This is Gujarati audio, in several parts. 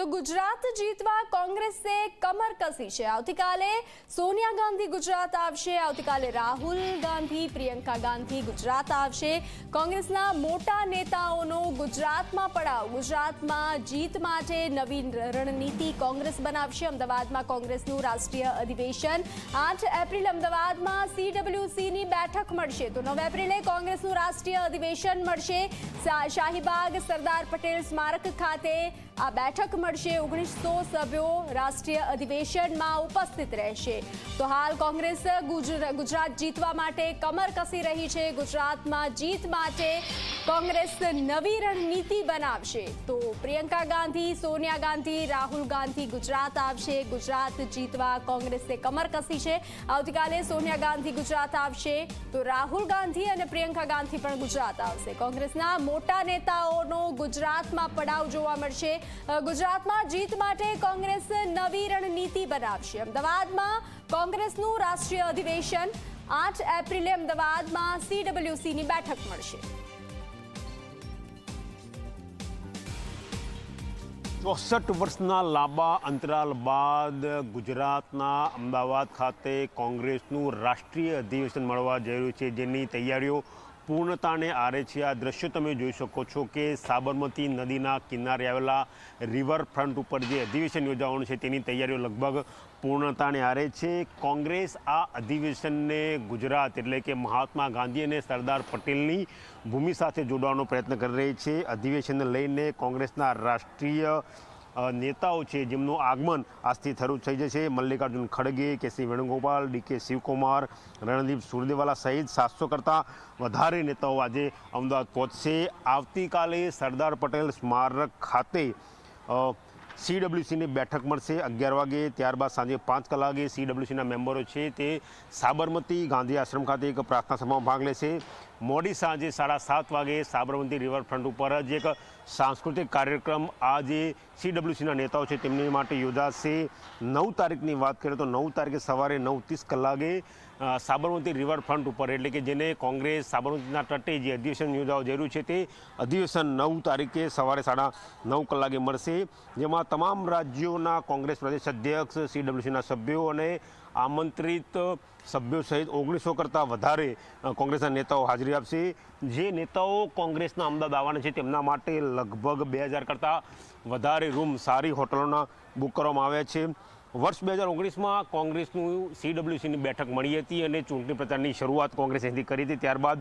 તો ગુજરાત જીતવા કોંગ્રેસે કમર કસી છે. આવતીકાલે સોનિયા ગાંધી ગુજરાત આવશે. આવતીકાલે રાહુલ ગાંધી, પ્રિયંકા ગાંધી ગુજરાત આવશે. કોંગ્રેસના મોટા નેતાઓનો ગુજરાતમાં પડાવ. ગુજરાતમાં જીત માટે નવી રણનીતિ કોંગ્રેસ બનાવશે. અમદાવાદમાં કોંગ્રેસનું રાષ્ટ્રીય અધિવેશન. આઠ એપ્રિલ અમદાવાદમાં સીડબ્લ્યુસીની બેઠક મળશે. તો નવ એપ્રિલે કોંગ્રેસનું રાષ્ટ્રીય અધિવેશન મળશે. શાહીબાગ, સરદાર પટેલ સ્મારક ખાતે આ બેઠક મળશે. ઓગણીસો સભ્યો રાષ્ટ્રીય અધિવેશનમાં ઉપસ્થિત રહેશે. તો હાલ કોંગ્રેસ ગુજરાત જીતવા માટે કમર કસી રહી છે. ગુજરાતમાં જીત માટે કોંગ્રેસ નવી રણનીતિ બનાવશે તો પ્રિયંકા ગાંધી, સોનિયા ગાંધી, રાહુલ ગાંધી ગુજરાત આવશે. ગુજરાત જીતવા કોંગ્રેસે કમર કસી છે. આવતીકાલે સોનિયા ગાંધી ગુજરાત આવશે. તો રાહુલ ગાંધી અને પ્રિયંકા ગાંધી પણ ગુજરાત આવશે. કોંગ્રેસના મોટા નેતાઓનો ગુજરાતમાં પડાવ જોવા મળશે. ગુજરાતમાં જીત માટે કોંગ્રેસ નવી રણનીતિ બનાવશે. અમદાવાદમાં કોંગ્રેસનું રાષ્ટ્રીય અધિવેશન આઠ એપ્રિલે અમદાવાદમાં સીડબ્લ્યુસીની બેઠક મળશે. ચોસઠ વર્ષના લાંબા અંતરાલ બાદ ગુજરાતના અમદાવાદ ખાતે કોંગ્રેસનું રાષ્ટ્રીય અધિવેશન મળવા જઈ રહ્યું છે. જેની તૈયારીઓ પૂર્ણતાને આરે છે. આ દ્રશ્યો તમે જોઈ શકો છો કે સાબરમતી નદીના કિનારે આવેલા રિવરફ્રન્ટ ઉપર જે અધિવેશન યોજાવાનું છે તેની તૈયારીઓ લગભગ પૂર્ણતાને આરે છે. કોંગ્રેસ આ અધિવેશનને ગુજરાત એટલે કે મહાત્મા ગાંધી અને સરદાર પટેલની ભૂમિ સાથે જોડવાનો પ્રયત્ન કરી રહી છે. અધિવેશનને લઈને કોંગ્રેસના રાષ્ટ્રીય નેતાઓ છે જેમનું આગમન આજથી શરૂ થઈ જશે. Mallikarjun ખડગે, K C Venugopal DK Shivakumar, Randeep Surjewala સહિત સાતસો કરતાં વધારે નેતાઓ આજે અમદાવાદ પહોંચશે. આવતીકાલે સરદાર પટેલ સ્મારક ખાતે સીડબ્લ્યુસીની બેઠક મળશે અગિયાર વાગે. ત્યારબાદ સાંજે પાંચ કલાકે સીડબ્લ્યુસીના મેમ્બરો છે તે સાબરમતી ગાંધી આશ્રમ ખાતે એક પ્રાર્થના સભામાં ભાગ લેશે. મોડી સાંજે સાડા સાત વાગે સાબરમતી રિવરફ્રન્ટ ઉપર જ એક સાંસ્કૃતિક કાર્યક્રમ આ જે સીડબ્લ્યુસીના નેતાઓ છે, તેમની માટે યોજાશે નવ તારીખની વાત કરીએ તો નવ તારીખે સવારે નવ ત્રીસ કલાકે સાબરમતી રિવરફ્રન્ટ ઉપર, એટલે કે જેને કોંગ્રેસ સાબરમતીના તટે જે અધિવેશન યોજાવા રહ્યું છે તે અધિવેશન નવ તારીખે સવારે સાડા નવ કલાકે મળશે, જેમાં તમામ રાજ્યોના કોંગ્રેસ પ્રદેશ અધ્યક્ષ સીડબ્લ્યુસીના સભ્યો અને આમંત્રિત સભ્યો સહિત ઓગણીસો કરતાં વધારે કોંગ્રેસના નેતાઓ હાજરી આપશે. જે નેતાઓ કોંગ્રેસના અમદાવાદ આવવાના છે તેમના માટે લગભગ બે હજાર કરતાં વધારે રૂમ સારી હોટલોના બુક કરવામાં આવ્યા છે. વર્ષ બે હજાર ઓગણીસમાં કોંગ્રેસનું સીડબ્લ્યુસીની બેઠક મળી હતી અને ચૂંટણી પ્રચારની શરૂઆત કોંગ્રેસ અહીંથી કરી હતી. ત્યારબાદ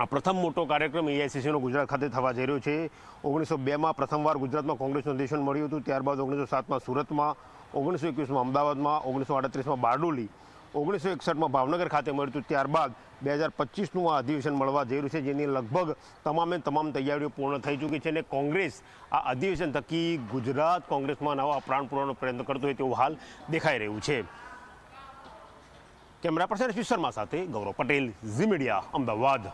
આ પ્રથમ મોટો કાર્યક્રમ એઆઈસીસીનો ગુજરાત ખાતે થવા જઈ રહ્યો છે. ઓગણીસો બેમાં પ્રથમવાર ગુજરાતમાં કોંગ્રેસનું અધિવેશન મળ્યું હતું. ત્યારબાદ ઓગણીસો સાતમાં સુરતમાં, ઓગણીસો એકવીસમાં અમદાવાદમાં, ઓગણીસો આડત્રીસમાં બારડોલી ઓગણીસો એકસઠમાં ભાવનગર ખાતે મળ્યું હતું. ત્યારબાદ બે હજાર પચીસનું આ અધિવેશન મળવા જઈ રહ્યું છે, જેની લગભગ તમામે તમામ તૈયારીઓ પૂર્ણ થઈ ચૂકી છે અને કોંગ્રેસ આ અધિવેશન થકી ગુજરાત કોંગ્રેસમાં નવા પ્રાણ પૂરવાનો પ્રયત્ન કરતો હોય તેવું હાલ દેખાઈ રહ્યું છે. કેમેરા પર્સન શર્મા સાથે ગૌરવ પટેલ, ઝી મીડિયા, અમદાવાદ.